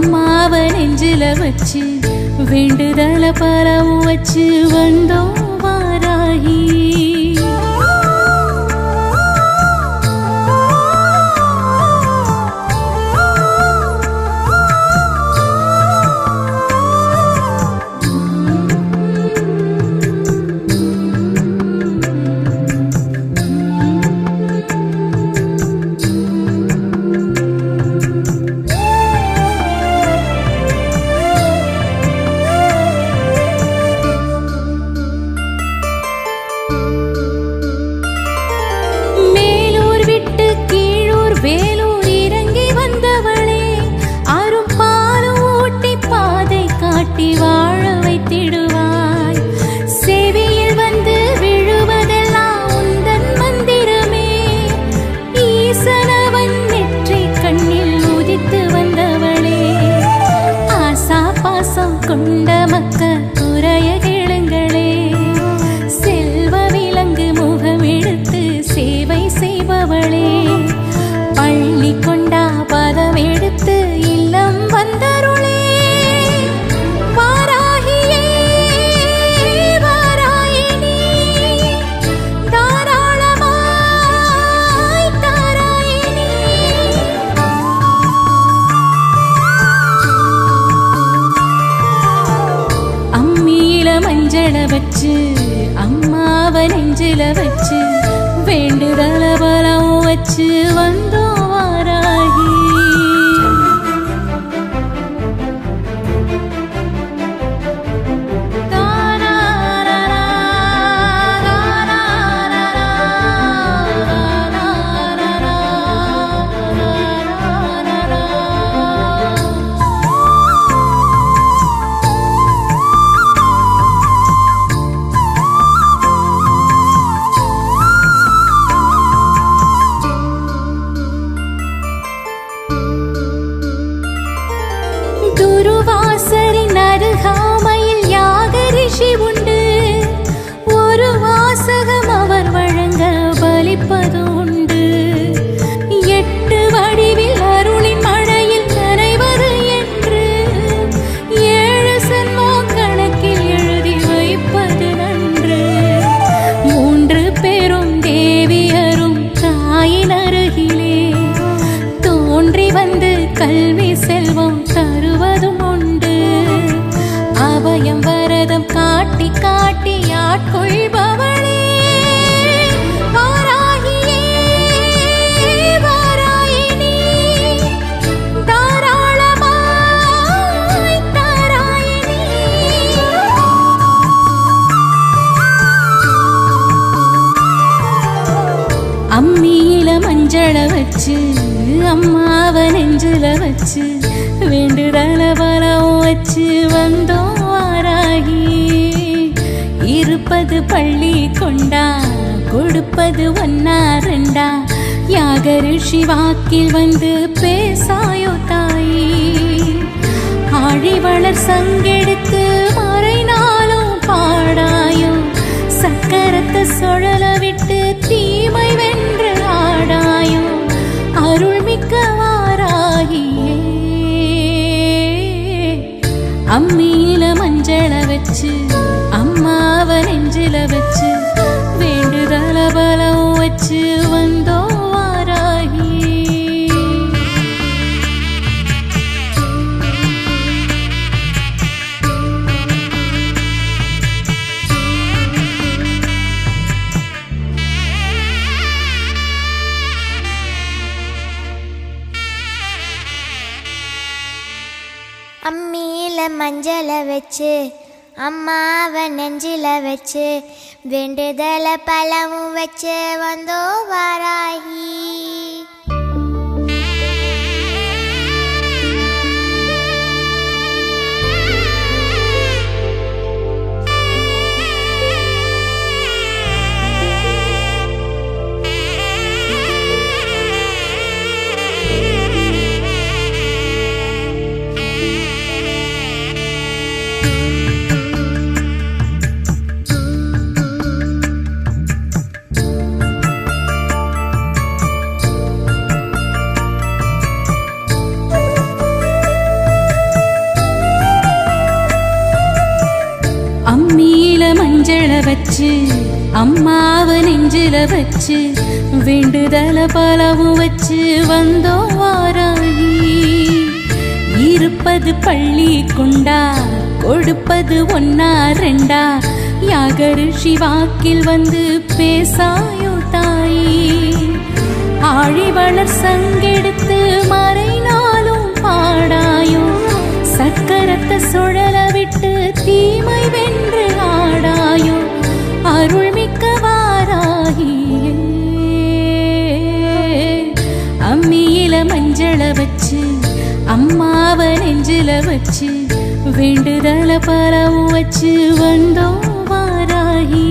அம்மாவ நெஞ்சில வச்சு வேண்டுதல பரவு வச்சு வந்தோம். வச்சு அம்மாவ நெஞ்சில வச்சு வேண்டுதல பலம் வச்சு வந்து அம்மியில மஞ்சள வச்சு அம்மாவ நெஞ்சில வச்சு வேண்டுதல பலம் வச்சு வந்தோம் வாராகி. இருப்பது பள்ளி கொண்டா கொடுப்பது ஒன்னா ரெண்டா. யாக ரிஷி வாக்கில் வந்து பேசாயோ தாயி. ஆழிவளர் சங்கெடுத்து மறைநாளும் பாடாயோ. சக்கரத்தை சுழல விட்டு அம்மியில மஞ்சள வச்சு அம்மாவ நெஞ்சில வச்சு வேண்டுதல பலம் வச்சு வச்சு அம்மாவை நெஞ்சில வச்சு வேண்டுதல பழமும் வச்சு வந்தோ வாராகி. வச்சு அம்மாவ நெஞ்சில வச்சு வேண்டுதல பலவும் வச்சு வந்தோ வாராகி இருப்பது பள்ளி கொண்டா கொடுப்பது ஒன்னா ரெண்டா யாகரு வாக்கில் வந்து பேசாயோ தாயி. ஆழிவளர் சங்கெடுத்து நெஞ்சில வச்சு வேண்டுதல பரவு வச்சு வந்தோம் வாராகி.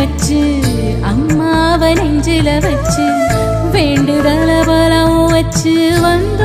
வச்சு அம்மாவ நெஞ்சில வச்சு வேண்டுதல பலம் வச்சு வந்து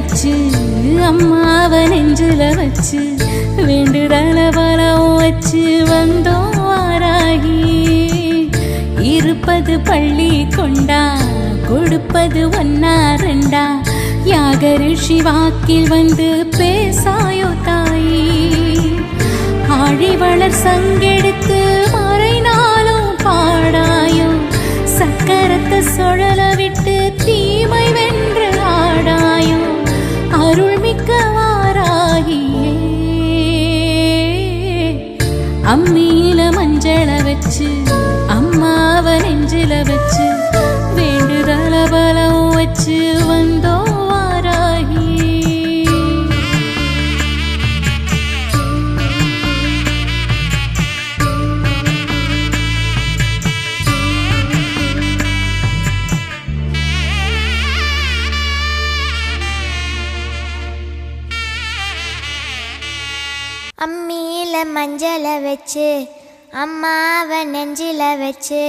வச்சு அம்மாவ நெஞ்சில வச்சு வேண்டுதல பலம் வச்சு வந்தோம் வாராகி. இருப்பது பள்ளி கொண்டா கொடுப்பது ஒன்னா ரெண்டா. யாக ரிஷி வாக்கில் வந்து பேசாயோ தாயி. ஆழிவளர் சங்கெடுத்து மறைநாளும் பாடாயோ. சக்கரத்தை சுழல விட்டு அம்மியில மஞ்சள வச்சு அம்மாவ நெஞ்சில வச்சு வேண்டுதல பலம் வச்சு அம்மாவ நெஞ்சில வச்சு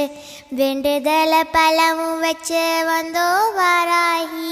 வேண்டுதல பழமும் வச்சு வந்தோ வாராகி.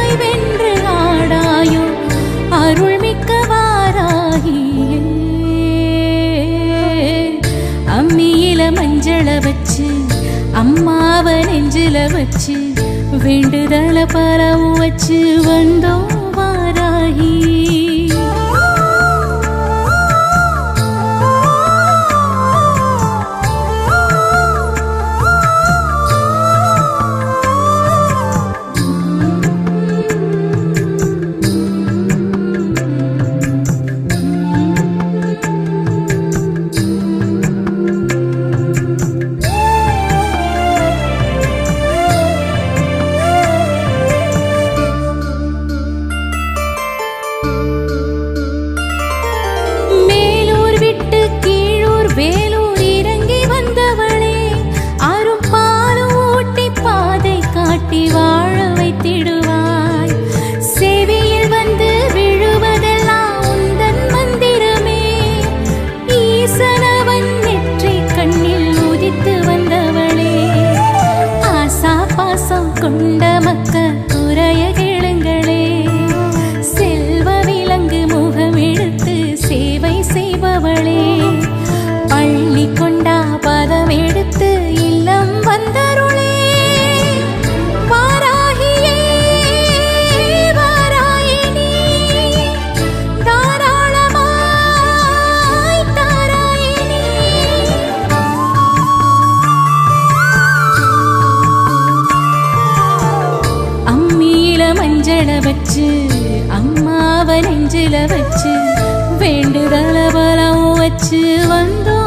வாழ வச்சு அம்மாவை நெஞ்சில வச்சு வேண்டுதல பரவு வச்சு வந்தோம் வாராகி. நெஞ்சில வச்சு அம்மாவ நெஞ்சில வச்சு வேண்டுதல பலம் வச்சு வந்தோம்.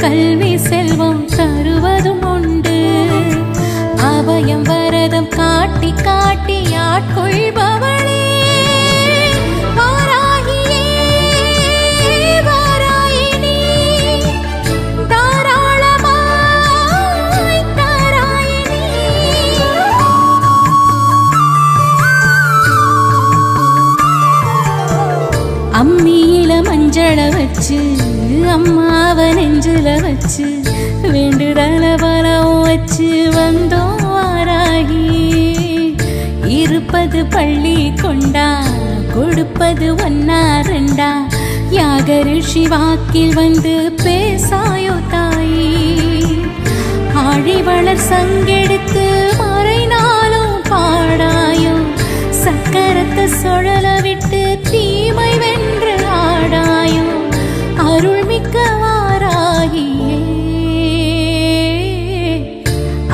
கல்வி செல்வம் தருவதும் உண்டு. அபயம் வரதம் காட்டி காட்டி ஆட்கொள்பவளே. அம்மியில மஞ்சள வச்சு அம்மாவ நெஞ்சில வச்சு வேண்டுதல பலம் வச்சு வந்தோம் வாராகி. இருப்பது பள்ளி கொண்டா கொடுப்பது ஒன்னா ரெண்டா. யாக ரிஷி வாக்கில் வந்து பேசாயோ தாயி. ஆழிவளர் சங்கெடுத்து மறைனாலும் பாடாயோ. சக்கரத்தை சுழல விட்டு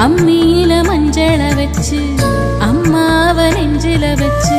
அம்மியில மஞ்சள வச்சு அம்மாவ நெஞ்சில வச்சு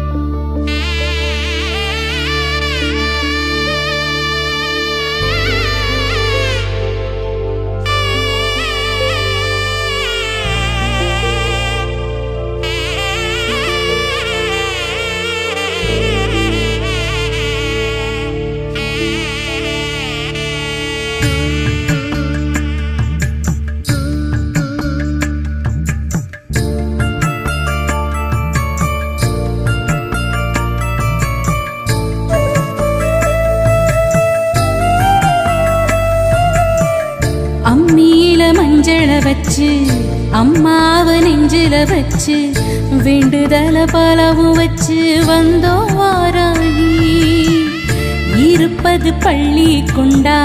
நெஞ்சில வச்சு வேண்டுதல பலவும் வச்சு வந்தோம் வாராகி. இருப்பது பள்ளி கொண்டா